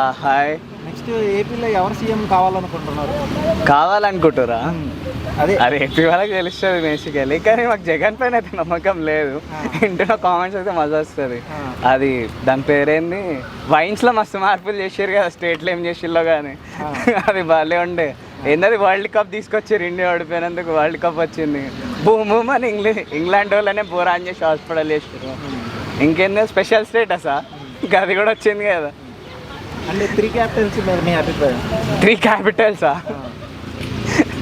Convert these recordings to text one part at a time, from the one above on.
Hi. Next ఏపీలో ఎవరు CM కావాలనుకుంటున్నారు? కావాలనుకుంటురా? అదే. అది ఏపీ వాళ్ళకి తెలుస్తుంది బేసికలీ కానీ మాకు జగన్ పైన అయితే నమ్మకం లేదు. ఇంటున్న కామెంట్స్ అయితే మజా వస్తుంది. అది దాని పేరేంది? వైన్స్లో మస్తు మార్పులు చేసారు కదా స్టేట్లో ఏం చేసిల్లో కానీ. అది భలే ఉండే. ఏంటది వరల్డ్ కప్ తీసుకొచ్చారు ఇండియా ఓడిపోయినందుకు వరల్డ్ కప్ వచ్చింది. బూమ్ బూమ్ అని ఇంగ్లీష్ ఇంగ్లాండ్ వాళ్ళనే బోరాన్ చేసి హాస్పిటల్ చేసారు ఇంకేందో స్పెషల్ స్టేటసా ఇంకా అది కూడా వచ్చింది కదా. అంటే త్రీ క్యాపిటల్స్ మీ అభిప్రాయం? త్రీ క్యాపిటల్సా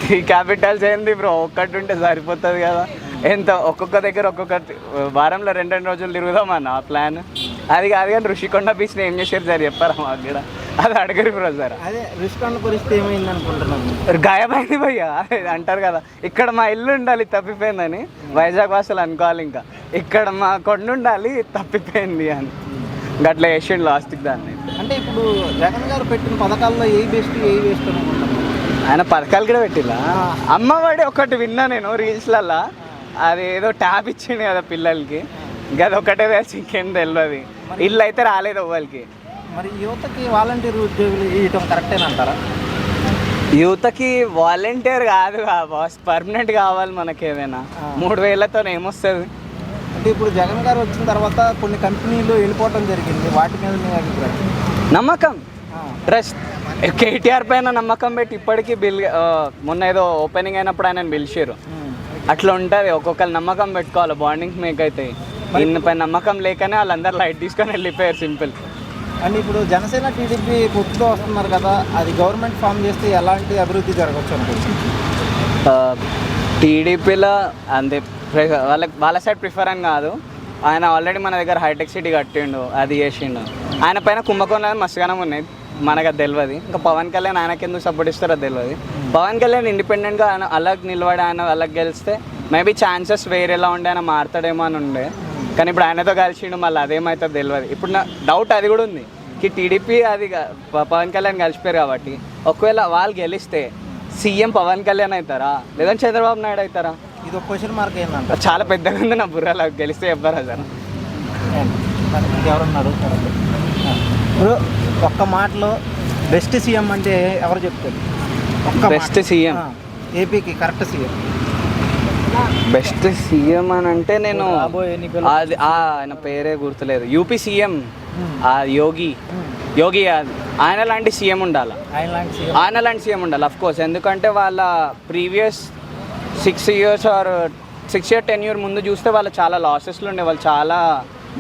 త్రీ క్యాపిటల్స్ ఏంది బ్రో ఒక్కటి ఉంటే సరిపోతుంది కదా. ఎంత? ఒక్కొక్క దగ్గర ఒక్కొక్క వారంలో రెండు రెండు రోజులు తిరుగుదాం అన్న ఆ ప్లాన్ అది కాదు కానీ ఋషికొండ బీచ్ని ఏం చేశారు సార్? చెప్పారా మాకు కూడా? అది అడగరు బ్రో సార్. అదే రుషికొండ పరిస్థితి ఏమైంది అనుకుంటున్నాను గాయమైంది భయ్య. అంటారు కదా. ఇక్కడ మా ఇల్లు ఉండాలి తప్పిపోయిందని. వైజాగ్ వాసులు అనుకోవాలి ఇంకా. ఇక్కడ మా కొండ ఉండాలి తప్పిపోయింది అని. గట్లా వేసిండు లాస్ట్కి దాన్ని. అంటే ఇప్పుడు జగన్ గారు పెట్టిన పథకాల్లో ఏ బెస్ట్ ఏ వేస్ట్ అనుకుంటున్నాను ఆయన పథకాలు కూడా పెట్టిలా. అమ్మఒడి ఒకటి విన్నా నేను రీల్స్లల్లా. అది ఏదో ట్యాబ్ ఇచ్చిండు కదా పిల్లలకి. గది ఒకటే ఇంకేం తెలియదు ఇల్లు అయితే రాలేదు ఎవ్వరికి. మరి యువతకి వాలంటీర్ ఉద్యోగులు ఇవ్వటం కరెక్టేనంటారా యూత్కి వాలంటీర్ కాదు బాస్. పర్మనెంట్ కావాలి మనకి ఏదైనా. మూడు వేలతో ఏమొస్తుంది అంటే ఇప్పుడు జగన్ గారు వచ్చిన తర్వాత కొన్ని కంపెనీలు వెళ్ళిపోవటం జరిగింది. వాటి మీద మీ అభిప్రాయం? నమ్మకం. ట్రస్ట్ కేటీఆర్ పైన నమ్మకం పెట్టి ఇప్పటికీ బిల్ మొన్న ఏదో ఓపెనింగ్ అయినప్పుడు ఆయన పిలిచారు. అట్లా ఉంటుంది. ఒక్కొక్కరు నమ్మకం పెట్టుకోవాలి. బాండింగ్స్ మేక్ అవుతాయి ఇన్ని పైన నమ్మకం లేకనే వాళ్ళందరూ లైట్ తీసుకొని వెళ్ళిపోయారు సింపుల్. అండ్ ఇప్పుడు జనసేన టీడీపీ పొత్తుతో వస్తున్నారు కదా అది గవర్నమెంట్ ఫామ్ చేస్తే ఎలాంటి అభివృద్ధి జరగవచ్చు అనుకుంటున్నారు? టీడీపీలో అంతే. వాళ్ళకి వాళ్ళ సైడ్ ప్రిఫర్ అని కాదు. ఆయన ఆల్రెడీ మన దగ్గర హైటెక్ సిటీ కట్టిండు అది చేసిండు. ఆయన పైన కుంభకోణాలు మస్తుగానే ఉన్నాయి మనకు అది తెలియదు ఇంకా పవన్ కళ్యాణ్ ఆయనకి ఎందుకు సపోర్ట్ ఇస్తారో అది తెలియదు పవన్ కళ్యాణ్ ఇండిపెండెంట్గా ఆయన అలాగ నిలబడి ఆయన అలాగ గెలిస్తే మేబీ ఛాన్సెస్ వేరేలా ఉండే ఆయన మారుతాడేమో అని ఉండే. కానీ ఇప్పుడు ఆయనతో కలిసిండు మళ్ళీ అదేమవుతుంది తెలియదు ఇప్పుడు నా డౌట్ అది కూడా ఉంది. కి టీడీపీ అది పవన్ కళ్యాణ్ కలిసిపోయారు కాబట్టి ఒకవేళ వాళ్ళు గెలిస్తే సీఎం పవన్ కళ్యాణ్ అవుతారా? లేదంటే చంద్రబాబు నాయుడు అవుతారా? ఇది ఒక క్వశ్చన్ మార్క్ చాలా పెద్దగా ఉంది నా బుర్రలో గెలిస్తే చెప్పారా సార్? ఎవరన్నా అడుగుతారు? ఇప్పుడు ఒక్క మాటలో బెస్ట్ సీఎం అంటే ఎవరు చెప్తారు? ఒక్క Best CM? ఏపీకి కరెక్ట్ సీఎం బెస్ట్ సీఎం అని అంటే నేను అది ఆ, ఆయన పేరే గుర్తులేదు. యూపీ సీఎం ఆ యోగి. యోగి ఆ- ఆయన లాంటి సీఎం ఉండాలి. సీఎం ఆయన లాంటి సీఎం ఉండాలి అఫ్ కోర్స్ ఎందుకంటే వాళ్ళ previous six years or six year ten year ముందు చూస్తే వాళ్ళు చాలా లాసెస్లో ఉండే వాళ్ళు చాలా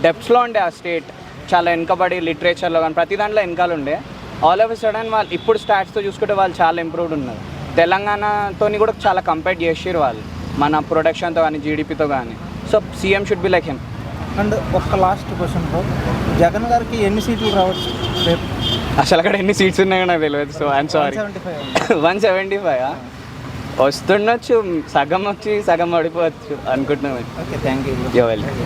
డెప్స్లో ఉండే ఆ స్టేట్ చాలా వెనకబడి లిటరేచర్లో కానీ ప్రతి దాంట్లో వెనకాల ఉండే. ఆల్ ఆఫ్ సడన్ వాళ్ళు ఇప్పుడు స్టాట్స్తో చూసుకుంటే వాళ్ళు చాలా ఇంప్రూవ్డ్ ఉన్నారు. తెలంగాణతో కూడా చాలా కంపేర్ చేసారు వాళ్ళు. మన ప్రొడక్షన్తో కానీ జీడిపితో కానీ. So CM should be like him and ఒక్క లాస్ట్ క్వశ్చన్ జగన్ గారికి ఎన్ని సీట్లు రావచ్చు? రేపు అసలు అక్కడ ఎన్ని సీట్స్ ఉన్నాయో నాకు తెలియదు so I'm sorry one seventy five? వస్తుండొచ్చు సగం వచ్చి సగం పడిపోవచ్చు అనుకుంటున్నాను okay thank you you're welcome